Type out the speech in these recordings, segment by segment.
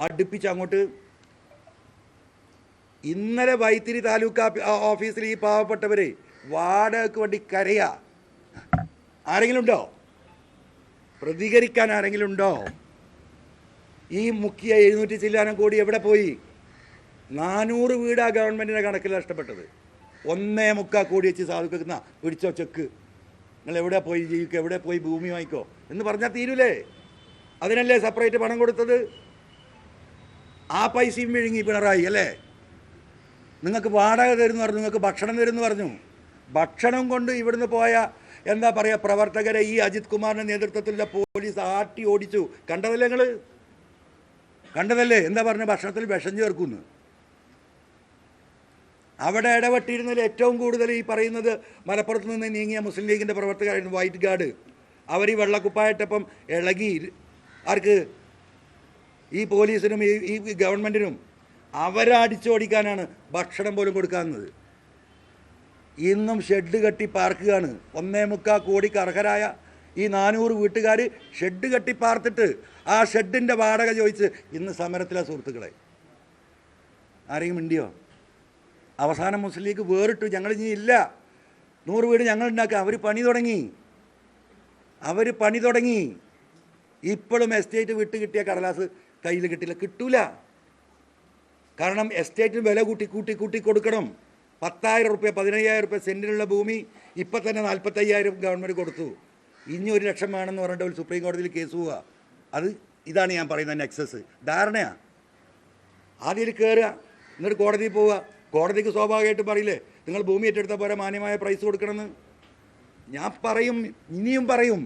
അടുപ്പിച്ച് അങ്ങോട്ട് ഇന്നലെ വൈത്തിരി താലൂക്ക് ഓഫീസിൽ ഈ പാവപ്പെട്ടവർ വാടകയ്ക്ക് വേണ്ടി കരയ. ആരെങ്കിലും ഉണ്ടോ? പ്രതികരിക്കാൻ ആരെങ്കിലും ഉണ്ടോ? ഈ മുഖ്യ എഴുന്നൂറ്റി ചില്ലാനം കോടി എവിടെ പോയി? നാനൂറ് വീടാ ഗവൺമെന്റിന്റെ കണക്കിൽ നഷ്ടപ്പെട്ടത്. ഒന്നേ മുക്കാ കോടി വെച്ച് സാധുക്കുന്ന പിടിച്ചോ ചെക്ക്. നിങ്ങൾ എവിടെ പോയി ജീവിക്കുക എവിടെ പോയി ഭൂമി വാങ്ങിക്കോ? എന്ന് പറഞ്ഞാൽ തീരൂലേ. അതിനല്ലേ സെപ്പറേറ്റ് പണം കൊടുത്തത്? ആ പൈസയും വിഴുങ്ങി പിണറായി അല്ലേ? നിങ്ങൾക്ക് വാടക തരുന്നു പറഞ്ഞു നിങ്ങൾക്ക് ഭക്ഷണം തരുമെന്ന് പറഞ്ഞു. ഭക്ഷണം കൊണ്ട് ഇവിടുന്ന് പോയ എന്താ പറയുക പ്രവർത്തകരെ ഈ അജിത് കുമാറിന്റെ നേതൃത്വത്തിലുള്ള പോലീസ് ആട്ടി ഓടിച്ചു. കണ്ടതല്ലേ നിങ്ങൾ കണ്ടതല്ലേ? എന്താ പറഞ്ഞ ഭക്ഷണത്തിൽ വിഷം ചേർക്കുന്നു? അവിടെ ഇടപെട്ടിരുന്നതിൽ ഏറ്റവും കൂടുതൽ ഈ പറയുന്നത് മലപ്പുറത്ത് നിന്ന് നീങ്ങിയ മുസ്ലിം ലീഗിന്റെ പ്രവർത്തകരായിരുന്നു വൈറ്റ് ഗാർഡ്. അവർ ഈ വെള്ളക്കുപ്പായിട്ടപ്പം ഇളകി ആർക്ക്? ഈ പോലീസിനും ഈ ഗവൺമെന്റിനും അവരടിച്ചോടിക്കാനാണ് ഭക്ഷണം പോലും കൊടുക്കാവുന്നത് ഇന്നും ഷെഡ് കെട്ടി പാർക്കുകയാണ്. ഒന്നേ മുക്കാൽ കോടിക്ക് അർഹരായ ഈ നാനൂറ് വീട്ടുകാർ ഷെഡ് കെട്ടി പാർത്തിട്ട് ആ ഷെഡിന്റെ വാടക ചോദിച്ച് ഇന്ന് സമരത്തിലെ സുഹൃത്തുക്കളെ. ആരെയും മിണ്ടിയോ? അവസാനം മുസ്ലിം ലീഗ് വേറിട്ടു. ഞങ്ങൾ ഇനി ഇല്ല. നൂറ് വീട് ഞങ്ങൾ ഉണ്ടാക്കുക അവർ പണി തുടങ്ങി. അവർ പണി തുടങ്ങി. ഇപ്പോഴും എസ്റ്റേറ്റ് വിട്ട് കിട്ടിയ കടലാസ് കയ്യിൽ കിട്ടില്ല കിട്ടൂല. കാരണം എസ്റ്റേറ്റിന് വില കൂട്ടി കൂട്ടി കൂട്ടി കൊടുക്കണം. പത്തായിരം റുപ്യ പതിനയ്യായിരം റുപ്യ സെന്റിനുള്ള ഭൂമി ഇപ്പം തന്നെ നാൽപ്പത്തയ്യായിരം ഗവൺമെന്റ് കൊടുത്തു. ഇനി ഒരു ലക്ഷം വേണമെന്ന് പറഞ്ഞിട്ട് ഒരു സുപ്രീം കോടതിയിൽ കേസ് പോവുക അത് ഇതാണ് ഞാൻ പറയുന്ന നെക്സസ്. ധാരണയാണ് ആദ്യം കയറുക എന്നിട്ട് കോടതിയിൽ പോവുക. കോടതിക്ക് സ്വാഭാവികമായിട്ട് പറയില്ലേ നിങ്ങൾ ഭൂമി ഏറ്റെടുത്ത പോലെ മാന്യമായ പ്രൈസ് കൊടുക്കണമെന്ന്. ഞാൻ പറയും ഇനിയും പറയും.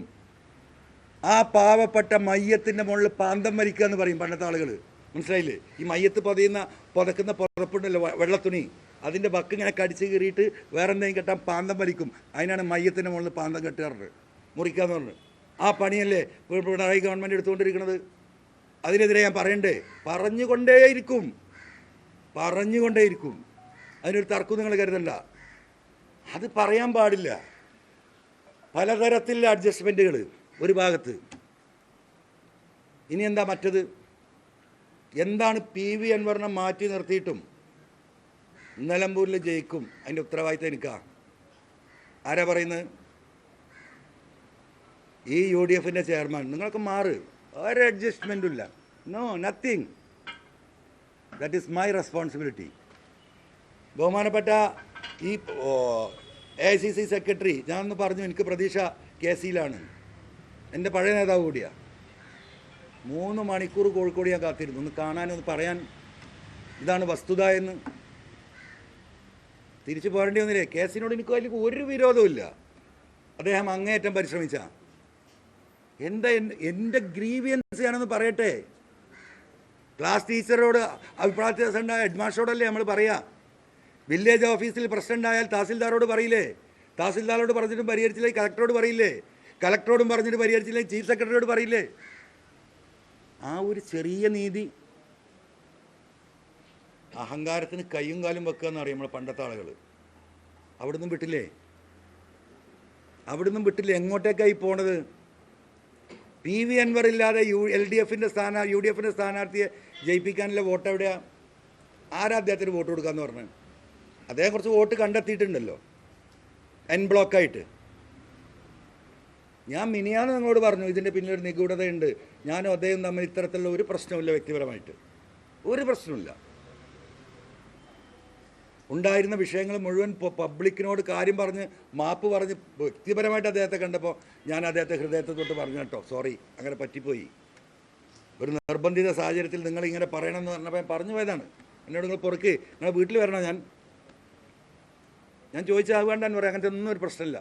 ആ പാവപ്പെട്ട മയ്യത്തിന്റെ മുകളിൽ പാന്തം വരിക്കുക എന്ന് പറയും പണ്ടത്തെ ആളുകൾ മനസ്സിലായില്ലേ? ഈ മയ്യത്ത് പതിയുന്ന പുതക്കുന്ന പുറപ്പുണ്ടല്ലോ വെള്ളത്തുണി. അതിന്റെ ബക്ക് ഇങ്ങനെ കടിച്ച് കീറിയിട്ട് വേറെ എന്തെങ്കിലും കെട്ടാൻ പാന്തം വലിക്കും. അതിനാണ് മയ്യത്തിന്റെ മുകളിൽ പാന്തം കെട്ടാറുണ്ട് മുറിക്കാന്ന് പറഞ്ഞു. ആ പണിയല്ലേ പിണറായി ഗവൺമെന്റ് എടുത്തുകൊണ്ടിരിക്കുന്നത് അതിനെതിരെ ഞാൻ പറയണ്ടേ? പറഞ്ഞുകൊണ്ടേയിരിക്കും. പറഞ്ഞുകൊണ്ടേയിരിക്കും. അതിനൊരു തർക്കം നിങ്ങൾ കരുതണ്ട. അത് പറയാൻ പാടില്ല. പലതരത്തിലുള്ള അഡ്ജസ്റ്റ്മെന്റുകൾ ഒരു ഭാഗത്ത്. ഇനി എന്താ മറ്റത്? എന്താണ് പി വി അൻവറിനെ മാറ്റി നിർത്തിയിട്ടും നിലമ്പൂരിൽ ജയിക്കും അതിന്റെ ഉത്തരവാദിത്തം എനിക്കാ. ആരാ പറയുന്നത്? ഈ യു ഡി എഫിന്റെ ചെയർമാൻ. നിങ്ങൾക്ക് മാറ്. ഒരു അഡ്ജസ്റ്റ്മെന്റും ഇല്ല. No nothing that is my responsibility ബഹുമാനപ്പെട്ട ഈ എ സി സി സെക്രട്ടറി ഞാനൊന്ന് പറഞ്ഞു എനിക്ക് പ്രതീക്ഷ കെ സിയിലാണ് എന്റെ പഴയ നേതാവ് കൂടിയാണ് മൂന്ന് മണിക്കൂർ കോഴിക്കോട് ഞാൻ കാത്തിരുന്നു. ഒന്ന് കാണാനൊന്ന് പറയാൻ ഇതാണ് വസ്തുത എന്ന്. തിരിച്ചു പോരേണ്ടി വന്നില്ലേ? കേസിനോട് എനിക്ക് അതിൽ ഒരു വിരോധമില്ല അദ്ദേഹം അങ്ങേയറ്റം പരിശ്രമിച്ച. എന്താ എൻ- എന്റെ ഗ്രീവിയൻസ് ഞാനൊന്ന് പറയട്ടെ? ക്ലാസ് ടീച്ചറോട് അഭിപ്രായ വ്യത്യാസം ഉണ്ടായ ഹെഡ് മാസ്റ്ററോടല്ലേ നമ്മൾ പറയാം? വില്ലേജ് ഓഫീസിൽ പ്രശ്നം ഉണ്ടായാൽ തഹസിൽദാരോട് പറയില്ലേ? തഹസിൽദാരോട് പറഞ്ഞിട്ടും പരിഹരിച്ചില്ലേ? കളക്ടറോട് പറയില്ലേ? കളക്ടറോടും പറഞ്ഞിട്ട് പരിഹരിച്ചില്ലേ? ചീഫ് സെക്രട്ടറിയോട് പറയില്ലേ? ആ ഒരു ചെറിയ നീതി അഹങ്കാരത്തിന് കൈയും കാലും വെക്കുക എന്ന് പറയും നമ്മളെ പണ്ടത്തെ ആളുകൾ അവിടുന്ന് വിട്ടില്ലേ? അവിടുന്ന് വിട്ടില്ലേ? എങ്ങോട്ടേക്കായി പോണത്? പി വി അൻവർ ഇല്ലാതെ യു എൽ ഡി എഫിന്റെ സ്ഥാനാ യു ഡി എഫിന്റെ സ്ഥാനാർത്ഥിയെ ജയിപ്പിക്കാനുള്ള വോട്ട് എവിടെയാ? ആരാ അദ്ദേഹത്തിന് വോട്ട് കൊടുക്കാന്ന് പറഞ്ഞത്? അദ്ദേഹം കുറച്ച് വോട്ട് കണ്ടെത്തിയിട്ടുണ്ടല്ലോ. എൻ ബ്ലോക്കായിട്ട് ഞാൻ മിനിയാണ് നിങ്ങളോട് പറഞ്ഞു ഇതിന്റെ പിന്നിലൊരു നിഗൂഢതയുണ്ട്. ഞാനും അദ്ദേഹം തമ്മിൽ ഇത്തരത്തിലുള്ള ഒരു പ്രശ്നമില്ല വ്യക്തിപരമായിട്ട്. ഒരു പ്രശ്നമില്ല ഉണ്ടായിരുന്ന വിഷയങ്ങൾ മുഴുവൻ പബ്ലിക്കിനോട് കാര്യം പറഞ്ഞ് മാപ്പ് പറഞ്ഞ് വ്യക്തിപരമായിട്ട് അദ്ദേഹത്തെ കണ്ടപ്പോൾ ഞാൻ അദ്ദേഹത്തെ ഹൃദയത്തെ തൊട്ട് പറഞ്ഞു കേട്ടോ സോറി അങ്ങനെ പറ്റിപ്പോയി. ഒരു നിർബന്ധിത സാഹചര്യത്തിൽ നിങ്ങൾ ഇങ്ങനെ പറയണമെന്ന് പറഞ്ഞപ്പോൾ ഞാൻ പറഞ്ഞു പോയതാണ്. എന്നോട് നിങ്ങൾ പുറക്ക് നിങ്ങളെ വീട്ടിൽ വരണോ ഞാൻ? ഞാൻ ചോദിച്ചാൽ അത് വേണ്ടെന്ന് പറയാം അങ്ങനത്തെ ഒന്നും ഒരു പ്രശ്നമില്ല.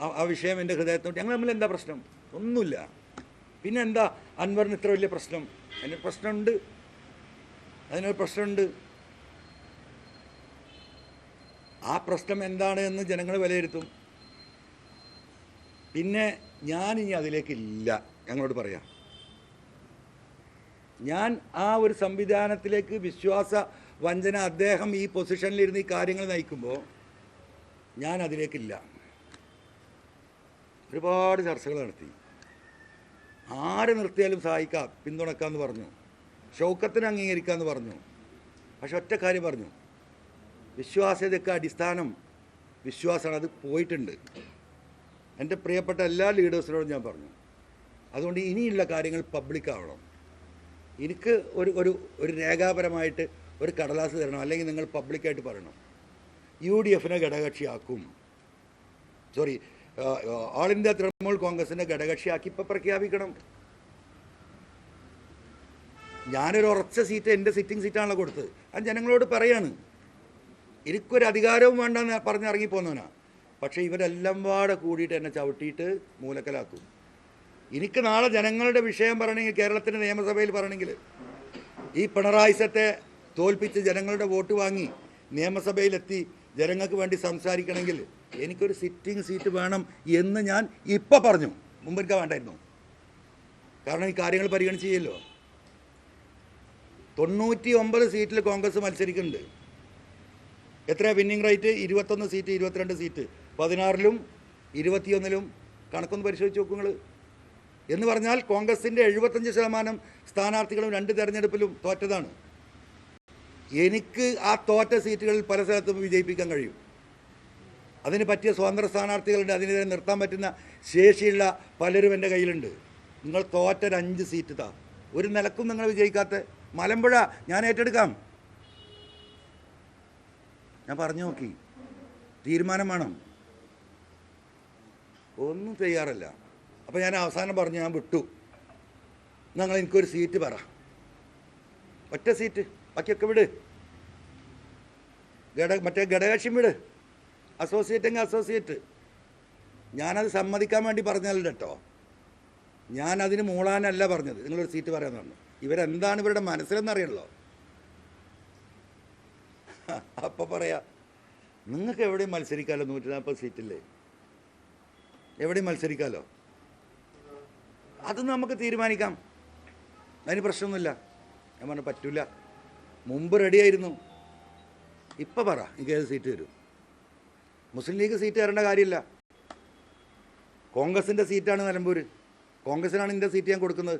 ആ വിഷയം എന്റെ ഹൃദയത്തോട്ട് ഞങ്ങൾ തമ്മിൽ എന്താ പ്രശ്നം? ഒന്നുമില്ല. പിന്നെ എന്താ? അൻവറിന് ഇത്ര വലിയ പ്രശ്നം. അതിനൊരു പ്രശ്നമുണ്ട്. അതിനൊരു പ്രശ്നമുണ്ട്. ആ പ്രശ്നം എന്താണ് എന്ന് ജനങ്ങൾ വിലയിരുത്തും. പിന്നെ ഞാൻ ഇനി അതിലേക്കില്ല. ഞങ്ങളോട് പറയാം. ഞാൻ ആ ഒരു സംവിധാനത്തിലേക്ക് വിശ്വാസ വഞ്ചന അദ്ദേഹം ഈ പൊസിഷനിലിരുന്ന് ഈ കാര്യങ്ങൾ നയിക്കുമ്പോൾ ഞാൻ അതിലേക്കില്ല. ഒരുപാട് ചർച്ചകൾ നടത്തി. ആരെ നിർത്തിയാലും സഹായിക്കാം പിന്തുണക്കാമെന്ന് പറഞ്ഞു. ഷൗക്കത്തിന് അംഗീകരിക്കാമെന്ന് പറഞ്ഞു. പക്ഷെ ഒറ്റ കാര്യം പറഞ്ഞു. വിശ്വാസ്യതയ്ക്ക് അടിസ്ഥാനം വിശ്വാസമാണ് അത് പോയിട്ടുണ്ട്. എന്റെ പ്രിയപ്പെട്ട എല്ലാ ലീഡേഴ്സിനോടും ഞാൻ പറഞ്ഞു. അതുകൊണ്ട് ഇനിയുള്ള കാര്യങ്ങൾ പബ്ലിക്കാവണം എനിക്ക് ഒരു ഒരു ഒരു രേഖാപരമായിട്ട് ഒരു കടലാസ് തരണം അല്ലെങ്കിൽ നിങ്ങൾ പബ്ലിക്കായിട്ട് പറയണം. യു ഡി എഫിനെ ഘടകകക്ഷിയാക്കും. സോറി ഓൾ ഇന്ത്യ തൃണമൂൽ കോൺഗ്രസിനെ ഘടകക്ഷിയാക്കി ഇപ്പം പ്രഖ്യാപിക്കണം. ഞാനൊരു ഉറച്ച സീറ്റ് എന്റെ സിറ്റിംഗ് സീറ്റാണല്ലോ കൊടുത്തത്. അത് ജനങ്ങളോട് പറയാണ്. എനിക്കൊരു അധികാരവും വേണ്ടെന്ന് പറഞ്ഞിറങ്ങി പോന്നവനാ പക്ഷേ ഇവരെല്ലാം പാടെ കൂടിയിട്ട് എന്നെ ചവിട്ടിയിട്ട് മൂലക്കലാക്കും. എനിക്ക് നാളെ ജനങ്ങളുടെ വിഷയം പറയണമെങ്കിൽ കേരളത്തിന്റെ നിയമസഭയിൽ പറയണമെങ്കിൽ ഈ പിണറായിസത്തെ തോൽപ്പിച്ച് ജനങ്ങളുടെ വോട്ട് വാങ്ങി നിയമസഭയിലെത്തി ജനങ്ങൾക്ക് വേണ്ടി സംസാരിക്കണമെങ്കിൽ എനിക്കൊരു സിറ്റിംഗ് സീറ്റ് വേണം എന്ന് ഞാൻ ഇപ്പോൾ പറഞ്ഞു. മുമ്പ് എനിക്ക് വേണ്ടായിരുന്നു. കാരണം ഈ കാര്യങ്ങൾ പരിഗണിച്ച് ചെയ്യല്ലോ. തൊണ്ണൂറ്റി ഒമ്പത് സീറ്റിൽ കോൺഗ്രസ് മത്സരിക്കുന്നുണ്ട്. എത്രയാണ് വിന്നിംഗ് റേറ്റ് ഇരുപത്തൊന്ന് സീറ്റ് ഇരുപത്തിരണ്ട് സീറ്റ് പതിനാറിലും ഇരുപത്തിയൊന്നിലും കണക്കൊന്ന് പരിശോധിച്ച് നോക്കൂ നിങ്ങൾ എന്ന് പറഞ്ഞാൽ കോൺഗ്രസിന്റെ എഴുപത്തഞ്ച് ശതമാനം സ്ഥാനാർത്ഥികളും രണ്ട് തെരഞ്ഞെടുപ്പിലും തോറ്റതാണ്. എനിക്ക് ആ തോറ്റ സീറ്റുകളിൽ പല സ്ഥലത്തും വിജയിപ്പിക്കാൻ കഴിയും. അതിന് പറ്റിയ സ്വതന്ത്ര സ്ഥാനാർത്ഥികളുണ്ട്. അതിനെതിരെ നിർത്താൻ പറ്റുന്ന ശേഷിയുള്ള പലരും എന്റെ കയ്യിലുണ്ട്. നിങ്ങൾ തോറ്റ ഒരു അഞ്ച് സീറ്റ് താ. ഒരു നിലക്കും നിങ്ങൾ വിജയിക്കാത്ത മലമ്പുഴ ഞാൻ ഏറ്റെടുക്കാം. ഞാൻ പറഞ്ഞു നോക്കി. തീരുമാനം വേണം. ഒന്നും തയ്യാറല്ല അപ്പോൾ ഞാൻ അവസാനം പറഞ്ഞു ഞാൻ വിട്ടു. നിങ്ങൾ എനിക്കൊരു സീറ്റ് പറ. ഒറ്റ സീറ്റ് ബാക്കിയൊക്കെ വിട്. ഘട മറ്റേ ഘടകക്ഷ്യം വിട്. അസോസിയേറ്റ് എങ്കിൽ അസോസിയേറ്റ് ഞാനത് സമ്മതിക്കാൻ വേണ്ടി പറഞ്ഞല്ല കേട്ടോ ഞാനതിന് മൂളാനല്ല പറഞ്ഞത്. നിങ്ങളൊരു സീറ്റ് പറയാൻ പറഞ്ഞു. ഇവരെന്താണ് ഇവരുടെ മനസ്സിലെന്നറിയണല്ലോ. അപ്പോൾ പറയാ നിങ്ങൾക്ക് എവിടെയും മത്സരിക്കാമല്ലോ നൂറ്റി നാൽപ്പത് സീറ്റില്ലേ എവിടെയും മത്സരിക്കാമല്ലോ അത് നമുക്ക് തീരുമാനിക്കാം. അതിന് പ്രശ്നമൊന്നുമില്ല. ഞാൻ പറഞ്ഞു പറ്റൂല. മുമ്പ് റെഡിയായിരുന്നു ഇപ്പം പറ എനിക്ക് ഏത് സീറ്റ് തരും മുസ്ലിം ലീഗ് സീറ്റ് തരേണ്ട കാര്യമില്ല. കോൺഗ്രസിന്റെ സീറ്റാണ് നിലമ്പൂർ കോൺഗ്രസിനാണ് ഇതിന്റെ സീറ്റ് ഞാൻ കൊടുക്കുന്നത്.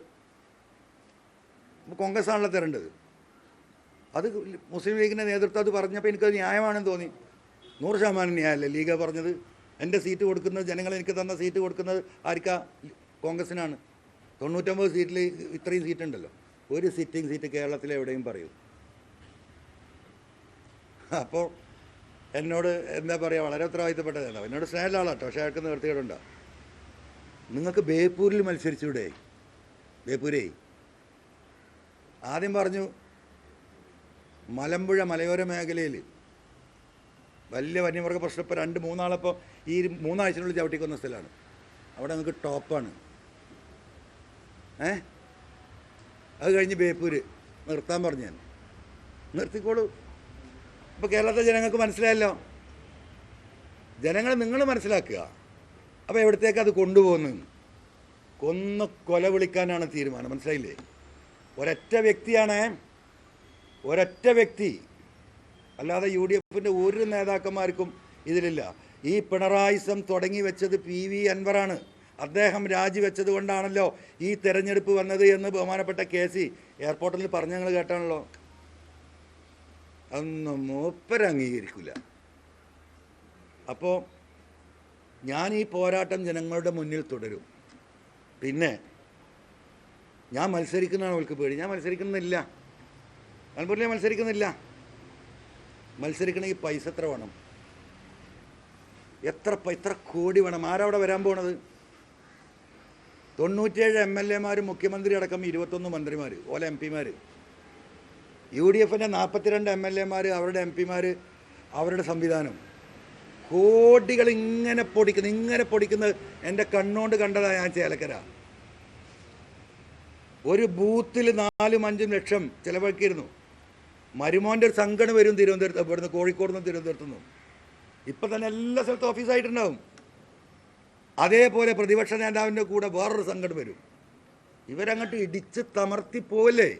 കോൺഗ്രസ് ആണല്ലോ തരേണ്ടത്. അത് മുസ്ലിം ലീഗിന്റെ നേതൃത്വം അത് പറഞ്ഞപ്പോൾ എനിക്കത് ന്യായമാണെന്ന് തോന്നി. നൂറ് ശതമാനം ന്യായമല്ലേ ലീഗ് പറഞ്ഞത്? എന്റെ സീറ്റ് കൊടുക്കുന്നത് ജനങ്ങൾ എനിക്ക് തന്ന സീറ്റ് കൊടുക്കുന്നത് ആർക്കാ? കോൺഗ്രസിനാണ്. തൊണ്ണൂറ്റൊമ്പത് സീറ്റിൽ ഇത്രയും സീറ്റ് ഉണ്ടല്ലോ ഒരു സിറ്റിംഗ് സീറ്റ് കേരളത്തിൽ എവിടെയും പറയൂ. അപ്പോൾ എന്നോട് എന്താ പറയുക വളരെ ഉത്തരവാദിത്തപ്പെട്ട നേതാവ് എന്നോട് സ്നേഹമുള്ള ആളാട്ടോ പക്ഷേ അയാൾക്ക് നിവർത്തികേടുണ്ടോ നിങ്ങൾക്ക് ബേപ്പൂരിൽ മത്സരിച്ചൂടെ? ബേപ്പൂരേ? ആദ്യം പറഞ്ഞു മലമ്പുഴ മലയോര മേഖലയിൽ. വലിയ വന്യമൃഗ പ്രശ്നം ഇപ്പോൾ രണ്ട് മൂന്നാളപ്പോൾ ഈ മൂന്നാഴ്ചനുള്ളിൽ ചവിട്ടിക്കുന്ന സ്ഥലമാണ്. അവിടെ നിങ്ങൾക്ക് ടോപ്പാണ്. ഏ? അത് കഴിഞ്ഞ് ബേപ്പൂര്. നിർത്താൻ പറഞ്ഞു ഞാൻ. നിർത്തിക്കോളൂ. ഇപ്പോൾ കേരളത്തിലെ ജനങ്ങൾക്ക് മനസ്സിലായല്ലോ? ജനങ്ങൾ നിങ്ങൾ മനസ്സിലാക്കുക. അപ്പോൾ എവിടത്തേക്ക് അത് കൊണ്ടുപോകുന്നു? കൊന്ന് കൊല വിളിക്കാനാണ് തീരുമാനം. മനസ്സിലായില്ലേ? ഒരൊറ്റ വ്യക്തിയാണ് ഒരൊറ്റ വ്യക്തി. അല്ലാതെ യു ഡി എഫിന്റെ ഒരു നേതാക്കന്മാർക്കും ഇതിലില്ല. ഈ പിണറായിസം തുടങ്ങി വെച്ചത് പി വി അൻവറാണ്. അദ്ദേഹം രാജിവെച്ചത് കൊണ്ടാണല്ലോ ഈ തെരഞ്ഞെടുപ്പ് വന്നത് എന്ന് ബഹുമാനപ്പെട്ട കെ സി എയർപോർട്ടിൽ പറഞ്ഞു ഞങ്ങൾ കേട്ടാണല്ലോ. അതൊന്നും മൂപ്പര അംഗീകരിക്കില്ല അപ്പോൾ ഞാൻ ഈ പോരാട്ടം ജനങ്ങളുടെ മുന്നിൽ തുടരും. പിന്നെ ഞാൻ മത്സരിക്കുന്നതാണ് അവൾക്ക് പേടി. ഞാൻ മത്സരിക്കുന്നില്ല. മലപ്പുറം ഞാൻ മത്സരിക്കുന്നില്ല. മത്സരിക്കണമെങ്കിൽ പൈസ എത്ര വേണം? എത്ര എത്ര കോടി വേണം? ആരവിടെ വരാൻ പോണത്? തൊണ്ണൂറ്റേഴ് എം എൽ എമാരും മുഖ്യമന്ത്രി അടക്കം ഇരുപത്തൊന്ന് മന്ത്രിമാർ ഓല എം പിമാർ യു ഡി എഫിന്റെ നാൽപ്പത്തിരണ്ട് എം എൽ എമാർ അവരുടെ എം പിമാർ അവരുടെ സംവിധാനം. കോടികൾ ഇങ്ങനെ പൊടിക്കുന്നത് ഇങ്ങനെ പൊടിക്കുന്നത് എന്റെ കണ്ണുകൊണ്ട് കണ്ടതാണ് ഞാൻ ചേലക്കര. ഒരു ബൂത്തിൽ നാലും അഞ്ചും ലക്ഷം ചിലവാക്കിയിരുന്നു. മരുമോന്റെ ഒരു സംഘടന വരും തിരുവനന്തപുരത്ത് ഇവിടുന്ന് കോഴിക്കോട് നിന്ന് തിരുവനന്തപുരത്ത് നിന്നും. ഇപ്പം തന്നെ എല്ലാ സ്ഥലത്തും ഓഫീസായിട്ടുണ്ടാവും. അതേപോലെ പ്രതിപക്ഷ നേതാവിന്റെ കൂടെ വേറൊരു സംഘടന വരും. ഇവരങ്ങോട്ട് ഇടിച്ച് തമർത്തി പോവല്ലേ?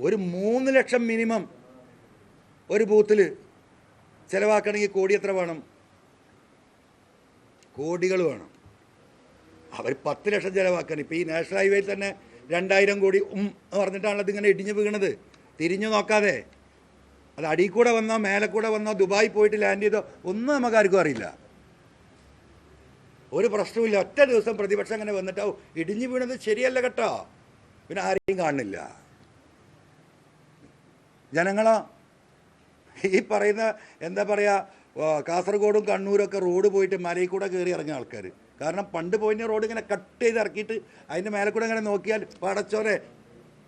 ഒരു മൂന്ന് ലക്ഷം മിനിമം ഒരു ബൂത്തിൽ ചിലവാക്കണമെങ്കിൽ കോടി എത്ര വേണം? കോടികൾ വേണം. അവർ പത്ത് ലക്ഷം ചിലവാക്കണം. ഇപ്പോൾ ഈ നാഷണൽ ഹൈവേയിൽ തന്നെ രണ്ടായിരം കോടി ഉം എന്ന് പറഞ്ഞിട്ടാണ് അതിങ്ങനെ ഇടിഞ്ഞു വീണത്. തിരിഞ്ഞു നോക്കാതെ. അത് അടിയിൽ കൂടെ വന്നോ മേലെ കൂടെ വന്നോ ദുബായി പോയിട്ട് ലാൻഡ് ചെയ്തോ ഒന്നും നമുക്ക് ആർക്കും അറിയില്ല. ഒരു പ്രശ്നവുമില്ല. ഒറ്റ ദിവസം പ്രതിപക്ഷം അങ്ങനെ വന്നിട്ടോ ഇടിഞ്ഞു വീണത് ശരിയല്ല കേട്ടോ. പിന്നെ ആരെയും കാണുന്നില്ല. ജനങ്ങളോ. ഈ പറയുന്ന എന്താ പറയുക കാസർഗോഡും കണ്ണൂരൊക്കെ റോഡ് പോയിട്ട് മലയിൽ കൂടെ കയറി ഇറങ്ങിയ ആൾക്കാർ കാരണം പണ്ട് പോയിന് റോഡ് ഇങ്ങനെ കട്ട് ചെയ്ത് ഇറക്കിയിട്ട് അതിന്റെ മേലെ കൂടെ ഇങ്ങനെ നോക്കിയാൽ പടച്ചോനെ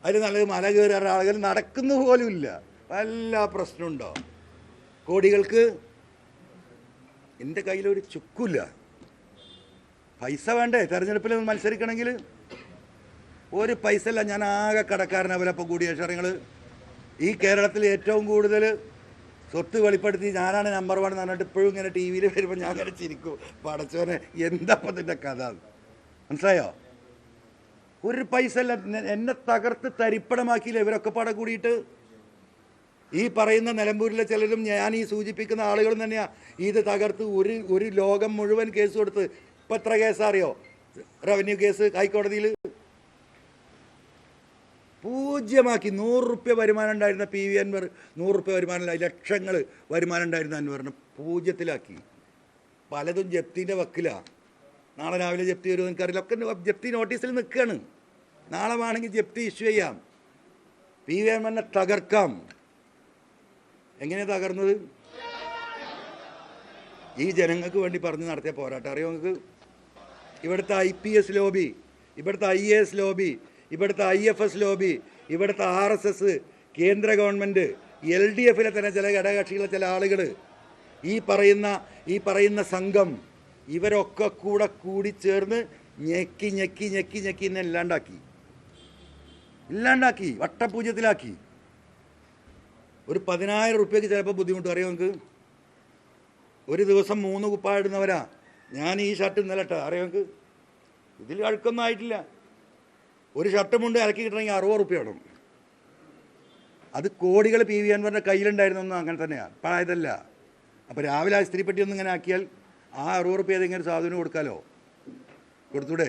അതിൽ നല്ല മല കയറി ആളുകൾ നടക്കുന്നു പോലും ഇല്ല. വല്ല പ്രശ്നമുണ്ടോ കോടികൾക്ക് എന്റെ കയ്യിലൊരു ചുക്കില്ല. പൈസ വേണ്ടേ? തെരഞ്ഞെടുപ്പിൽ മത്സരിക്കണമെങ്കിൽ. ഒരു പൈസ ഇല്ല. ഞാൻ ആകെ കടക്കാരനെ. വിലപ്പം കൂടിയ ക്ഷണങ്ങൾ ഈ കേരളത്തിൽ ഏറ്റവും കൂടുതൽ സ്വത്ത് വെളിപ്പെടുത്തി ഞാനാണ് നമ്പർ വൺ എന്ന് പറഞ്ഞിട്ട് ഇപ്പോഴും ഇങ്ങനെ ടി വിയിൽ വരുമ്പോൾ ഞാൻ ഇങ്ങനെ ചിരിക്കും. പടച്ചോനെ എന്താപ്പത്തിന്റെ കഥ? മനസ്സിലായോ? ഒരു പൈസ അല്ല എന്നെ തകർത്ത് തരിപ്പണമാക്കിയില്ല ഇവരൊക്കെ പാടെ കൂടിയിട്ട്? ഈ പറയുന്ന നിലമ്പൂരിലെ ചിലരും ഞാൻ ഈ സൂചിപ്പിക്കുന്ന ആളുകളും തന്നെയാണ് ഇത് തകർത്ത് ഒരു ഒരു ലോകം മുഴുവൻ കേസ് കൊടുത്ത്. ഇപ്പം എത്ര കേസാറിയോ റവന്യൂ കേസ് ഹൈക്കോടതിയിൽ പൂജ്യമാക്കി നൂറ് റുപ്യ വരുമാനം ഉണ്ടായിരുന്ന പി വി അൻവർ നൂറ് റുപ്യ വരുമാനം ലക്ഷങ്ങൾ വരുമാനം ഉണ്ടായിരുന്ന അൻവറിനെ പൂജ്യത്തിലാക്കി. പലതും ജപ്തിന്റെ വക്കിലാണ് നാളെ രാവിലെ ജപ്തി വരുമോ എനിക്കറിയില്ല ഒക്കെ ജപ്തി നോട്ടീസിൽ നിൽക്കുകയാണ് നാളെ വേണമെങ്കിൽ ജപ്തി ഇഷ്യൂ ചെയ്യാം. പി വി അൻവറിനെ തകർക്കാം. എങ്ങനെയാണ് തകർന്നത്? ഈ ജനങ്ങൾക്ക് വേണ്ടി പറഞ്ഞ് നടത്തിയ പോരാട്ടം. അറിയോ നിങ്ങൾക്ക്? ഇവിടുത്തെ ഐ പി എസ് ലോബി ഇവിടുത്തെ ഐ എ എസ് ലോബി ഇവിടുത്തെ ഐ എഫ് എസ് ലോബി ഇവിടുത്തെ ആർ എസ് എസ് കേന്ദ്ര ഗവൺമെന്റ് എൽ ഡി എഫിലെ തന്നെ ചില ഘടകകക്ഷികളെ ചില ആളുകൾ ഈ പറയുന്ന ഈ പറയുന്ന സംഘം ഇവരൊക്കെ കൂടെ കൂടി ചേർന്ന് ഞെക്കി ഞെക്കി ഞെക്കി ഞെക്കി എന്നെ ഇല്ലാണ്ടാക്കി. ഇല്ലാണ്ടാക്കി വട്ടപൂജ്യത്തിലാക്കി. ഒരു പതിനായിരം റുപ്യക്ക് ചിലപ്പോൾ ബുദ്ധിമുട്ട്. അറിയോ നിങ്ങൾക്ക് ഒരു ദിവസം മൂന്ന് കുപ്പായിടുന്നവരാ ഞാൻ ഈ ഷർട്ട് ഇന്നലെ ഇട്ട. അറിയോ നിങ്ങൾക്ക് ഇതിൽ അഴുക്കൊന്നും ആയിട്ടില്ല. ഒരു ഷർട്ട് മുണ്ട് ഇറക്കി കിട്ടണമെങ്കിൽ അറുപത് റുപ്യ വേണം. അത് കോടികൾ പി വി അൻവറിന്റെ കയ്യിലുണ്ടായിരുന്നൊന്നും അങ്ങനെ തന്നെയാണ് പഴയതല്ല അപ്പോൾ രാവിലെ ആ സ്ത്രീപ്പെട്ടി ഒന്നും ഇങ്ങനെ ആക്കിയാൽ ആ അറുപത് റുപ്യ ഏതെങ്കിലും സാധനം കൊടുക്കാലോ? കൊടുത്തൂടെ?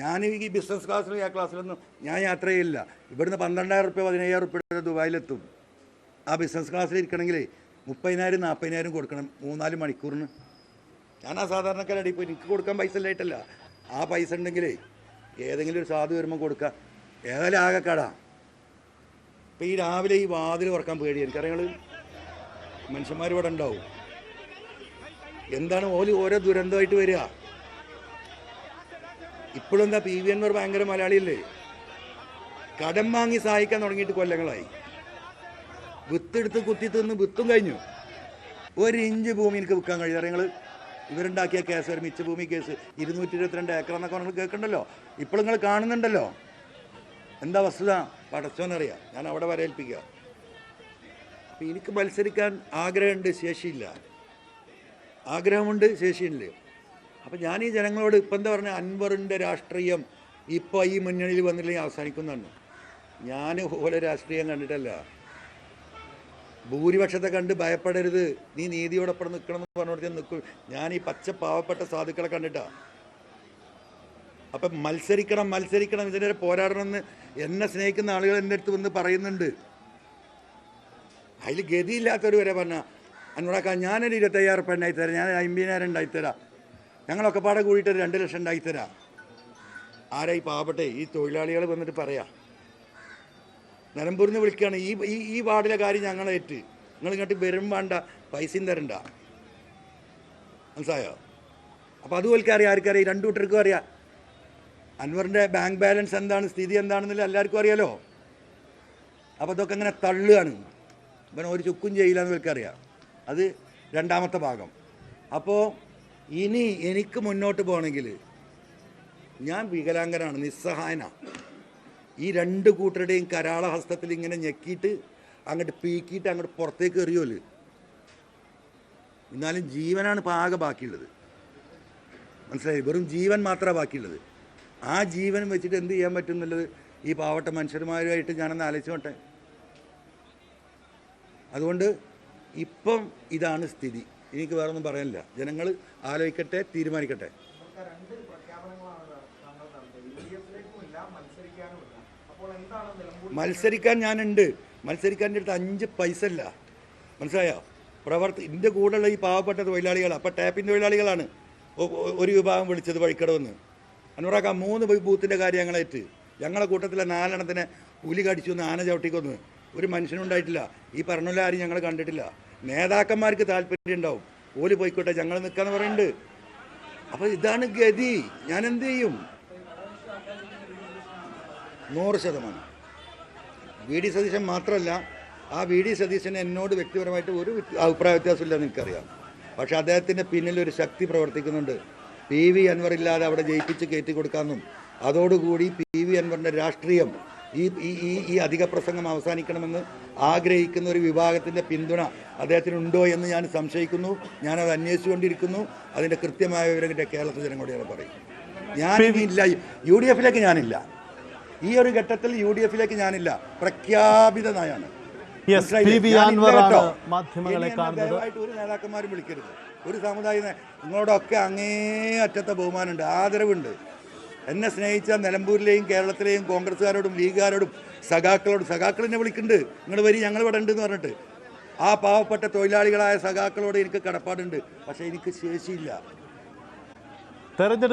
ഞാൻ ഈ ബിസിനസ് ക്ലാസ്സിലും ആ ക്ലാസ്സിലൊന്നും ഞാൻ യാത്ര ചെയ്യില്ല. ഇവിടുന്ന് പന്ത്രണ്ടായിരം റുപ്യ പതിനയ്യായിരം റുപ്യ ദുബായിലെത്തും. ആ ബിസിനസ് ക്ലാസ്സിൽ ഇരിക്കണമെങ്കിൽ മുപ്പതിനായിരം നാൽപ്പതിനായിരം കൊടുക്കണം മൂന്നാൽ മണിക്കൂറിന്. ഞാൻ ആ സാധാരണക്കാരടി ഇപ്പോൾ എനിക്ക് കൊടുക്കാൻ പൈസ ഇല്ലായിട്ടല്ല. ആ പൈസ ഉണ്ടെങ്കിലേ ഏതെങ്കിലും ഒരു സാധു വരുമ്പോൾ കൊടുക്കുക ഏതായാലും ആകെ കട ഇപ്പം ഈ രാവിലെ ഈ വാതിൽ തുറക്കാൻ പേടി. എനിക്കറിയാം മനുഷ്യന്മാർ ഇവിടെ ഉണ്ടാവും. എന്താണ് ഓൽ ഓരോ ദുരന്തമായിട്ട് വരിക? ഇപ്പോഴും എന്താ പി വി എൻവർ ഭയങ്കര മലയാളിയല്ലേ? കടം വാങ്ങി സഹായിക്കാൻ തുടങ്ങിയിട്ട് കൊല്ലങ്ങളായി. വിത്തെടുത്ത് കുത്തി തിന്ന് വിത്തും കഴിഞ്ഞു. ഒരു ഇഞ്ച് ഭൂമി എനിക്ക് വിൽക്കാൻ കഴിയും നിങ്ങൾ ഇവരുണ്ടാക്കിയ കേസ് ഒരു മിച്ചഭൂമി കേസ് ഇരുന്നൂറ്റി ഇരുപത്തിരണ്ട് ഏക്കർ എന്നൊക്കെ നിങ്ങൾ കേൾക്കണ്ടല്ലോ. ഇപ്പോൾ നിങ്ങൾ കാണുന്നുണ്ടല്ലോ. എന്താ വസ്തുത? പടച്ചോന്നറിയാം ഞാൻ അവിടെ വരേൽപ്പിക്കുക അപ്പം എനിക്ക് മത്സരിക്കാൻ ആഗ്രഹമുണ്ട് ശേഷിയില്ല. ആഗ്രഹമുണ്ട് ശേഷിയില്ല. അപ്പം ഞാൻ ഈ ജനങ്ങളോട് ഇപ്പം എന്താ പറഞ്ഞാൽ അൻവറിന്റെ രാഷ്ട്രീയം ഇപ്പോൾ ഈ മുന്നണിയിൽ വന്നില്ലെങ്കിൽ അവസാനിക്കുന്നതാണ് ഞാൻ ഓരോ രാഷ്ട്രീയം കണ്ടിട്ടല്ല. ഭൂരിപക്ഷത്തെ കണ്ട് ഭയപ്പെടരുത്. നീ നീതിയോടൊപ്പം നിൽക്കണം എന്ന് പറഞ്ഞു നിൽക്കും ഞാൻ ഈ പച്ച പാവപ്പെട്ട സാധുക്കളെ കണ്ടിട്ടാ. അപ്പം മത്സരിക്കണം മത്സരിക്കണം. ഇതിനെ പോരാടണം എന്ന് സ്നേഹിക്കുന്ന ആളുകൾ എന്റെ അടുത്ത് വന്ന് പറയുന്നുണ്ട്. അതിൽ ഗതിയില്ലാത്തവർ വരെ പറഞ്ഞ അന്നോടാക്കാൻ ഞാനൊരു ഇരുപത്തയ്യായിരം ഉറുപ്പ ഉണ്ടായിത്തരാം ഞാൻ അമ്പതിനായിരം ഉണ്ടായിത്തരാം ഞങ്ങളൊക്കെ പാടെ കൂടിയിട്ട് രണ്ട് ലക്ഷം ഉണ്ടായിത്തരാം തരാം. ഈ പാവപ്പെട്ടേ ഈ തൊഴിലാളികൾ വന്നിട്ട് പറയാം? നിലമ്പൂരിൽ നിന്ന് വിളിക്കുകയാണ് ഈ ഈ ഈ വാർഡിലെ കാര്യം ഞങ്ങളേറ്റ് നിങ്ങൾ ഇങ്ങോട്ട് വരും വേണ്ട പൈസയും തരണ്ട. മനസ്സായോ അപ്പോൾ അതുപോലെ അറിയാം ആർക്കറിയാം രണ്ടു കൂട്ടർക്കും അറിയാം. അൻവറിന്റെ ബാങ്ക് ബാലൻസ് എന്താണ് സ്ഥിതി എന്താണെന്നില്ല എല്ലാവർക്കും അറിയാലോ? അപ്പോൾ അതൊക്കെ അങ്ങനെ തള്ളുകയാണ്. ഇവൻ ഒരു ചുക്കും ചെയ്യില്ല എന്ന് ഇവർക്കറിയാം അത് രണ്ടാമത്തെ ഭാഗം. അപ്പോൾ ഇനി എനിക്ക് മുന്നോട്ട് പോകണമെങ്കിൽ ഞാൻ വികലാംഗനാണ് നിസ്സഹായനാണ് ഈ രണ്ട് കൂട്ടരുടെയും കരാള ഹസ്തത്തിൽ ഇങ്ങനെ ഞെക്കിയിട്ട് അങ്ങോട്ട് പീക്കിയിട്ട് അങ്ങോട്ട് പുറത്തേക്ക് എറിയോൽ. എന്നാലും ജീവനാണ് ഇപ്പോൾ ആകെ ബാക്കിയുള്ളത്. മനസ്സിലായി? വെറും ജീവൻ മാത്രമേ ബാക്കിയുള്ളത്. ആ ജീവൻ വെച്ചിട്ട് എന്ത് ചെയ്യാൻ പറ്റും എന്നുള്ളത് ഈ പാവട്ട മനുഷ്യന്മാരുമായിട്ട് ഞാനൊന്ന് ആലോചിച്ചോട്ടെ. അതുകൊണ്ട് ഇപ്പം ഇതാണ് സ്ഥിതി. എനിക്ക് വേറൊന്നും പറയാനില്ല. ജനങ്ങൾ ആലോചിക്കട്ടെ തീരുമാനിക്കട്ടെ. മത്സരിക്കാൻ ഞാനുണ്ട്. മത്സരിക്കാൻ എന്റെ അടുത്ത് അഞ്ച് പൈസ ഇല്ല മനസ്സിലായോ? പ്രവർത്തി എന്റെ കൂടെയുള്ള ഈ പാവപ്പെട്ട തൊഴിലാളികളാണ് അപ്പോൾ ടാപ്പിന്റെ തൊഴിലാളികളാണ് ഒരു വിഭാഗം വിളിച്ചത് വഴിക്കടവെന്ന്. അനുറാക്ക മൂന്ന് ബൂത്തിന്റെ കാര്യം ഞങ്ങളേറ്റ്. ഞങ്ങളുടെ കൂട്ടത്തിലെ നാലെണ്ണത്തിനെ പുലി കടിച്ചു എന്ന് ആന ചവിട്ടിക്കൊന്ന്. ഒരു മനുഷ്യനുണ്ടായിട്ടില്ല. ഈ പറഞ്ഞുള്ള ആരും ഞങ്ങൾ കണ്ടിട്ടില്ല. നേതാക്കന്മാർക്ക് താല്പര്യം ഉണ്ടാവും. ഓൽ പോയിക്കോട്ടെ ഞങ്ങൾ നിൽക്കാന്ന് പറയുന്നുണ്ട് അപ്പോൾ ഇതാണ് ഗതി. ഞാൻ എന്ത് ചെയ്യും? നൂറ് ശതമാനം. വി ഡി സതീശൻ മാത്രമല്ല ആ വി ഡി സതീശന് എന്നോട് വ്യക്തിപരമായിട്ട് ഒരു അഭിപ്രായ വ്യത്യാസമില്ലെന്ന് എനിക്കറിയാം. പക്ഷേ അദ്ദേഹത്തിന്റെ പിന്നിൽ ഒരു ശക്തി പ്രവർത്തിക്കുന്നുണ്ട്. പി വി അൻവർ ഇല്ലാതെ അവിടെ ജയിപ്പിച്ച് കയറ്റി കൊടുക്കാമെന്നും അതോടുകൂടി പി വി അൻവറിന്റെ രാഷ്ട്രീയം ഈ ഈ ഈ അധിക പ്രസംഗം അവസാനിക്കണമെന്ന് ആഗ്രഹിക്കുന്ന ഒരു വിഭാഗത്തിന്റെ പിന്തുണ അദ്ദേഹത്തിനുണ്ടോ എന്ന് ഞാൻ സംശയിക്കുന്നു. ഞാനത് അന്വേഷിച്ചുകൊണ്ടിരിക്കുന്നു. അതിന്റെ കൃത്യമായ വിവരങ്ങളുടെ കേരളത്തിൽ ജനങ്ങളോട് ഞാൻ പറയും. ഞാനില്ല യു ഡി എഫിലേക്ക് ഞാനില്ല. ഈ ഒരു ഘട്ടത്തിൽ യു ഡി എഫിലേക്ക് ഞാനില്ല പ്രഖ്യാപിത നയാണ് മാധ്യമങ്ങളെ കാണുന്നത്. ഒരു നേതാക്കന്മാരും വിളിക്കരുത്. ഒരു സമുദായ നിങ്ങളോടൊക്കെ അങ്ങേ അറ്റത്തെ ബഹുമാനമുണ്ട് ആദരവുണ്ട്. എന്നെ സ്നേഹിച്ച നിലമ്പൂരിലെയും കേരളത്തിലെയും കോൺഗ്രസ്സുകാരോടും ലീഗുകാരോടും സഖാക്കളോടും സഖാക്കൾ എന്നെ വിളിക്കുന്നുണ്ട്. നിങ്ങൾ വരി ഞങ്ങൾ ഇവിടെ ഉണ്ട് എന്ന് പറഞ്ഞിട്ട്. ആ പാവപ്പെട്ട തൊഴിലാളികളായ സഖാക്കളോട് എനിക്ക് കടപ്പാടുണ്ട് പക്ഷേ എനിക്ക് ശേഷിയില്ല. തെരഞ്ഞെടുപ്പ്